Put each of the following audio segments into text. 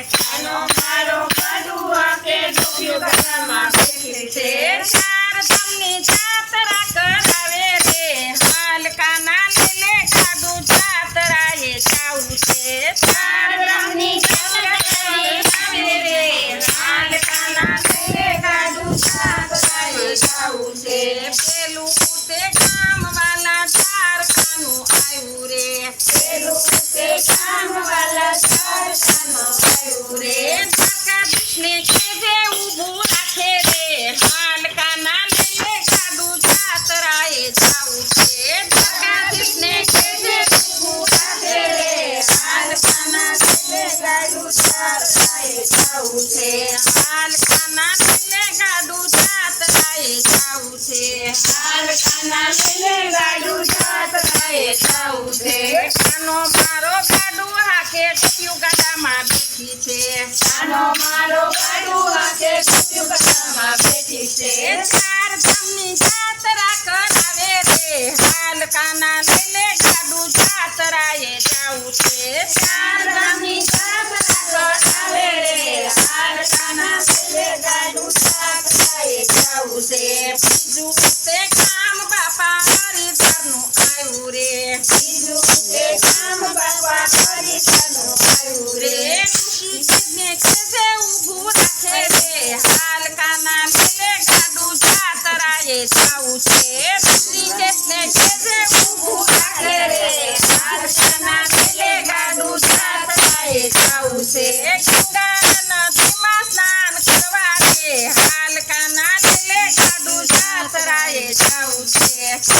આનો મારો કડુઆ કે છે. ચાર તમને ચાતરા કરાવે છે. ચાર તમને ચાતરા કરાવે રે હાલકા જવું છે. હાલ કાના લઈને છે. હાલ મારો ગાડું હાકે ટપ્યું ગાડામાં છે. 也笑些。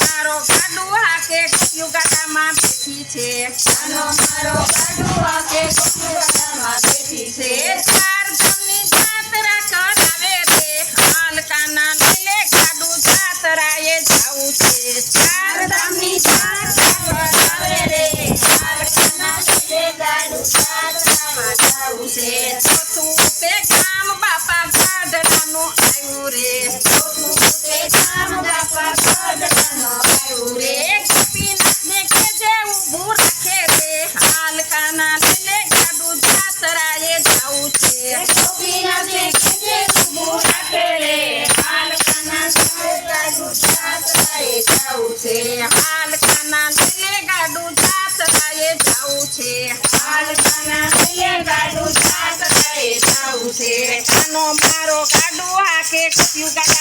મારો ગાડુઆ કે યુગાતામાં બેઠી છે. આનો મારો ગાડુઆ કે યુગાતામાં બેઠી છે. ચાર ગામની જાત્રા કરાવે રે હાલકાના છોકરાના લઈને જાડુ છે. છોકરીના છે કે ઉભું છે. હાલકાના મારો ગાડુ હાકે કપ્યું ગાડા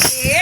Yeah.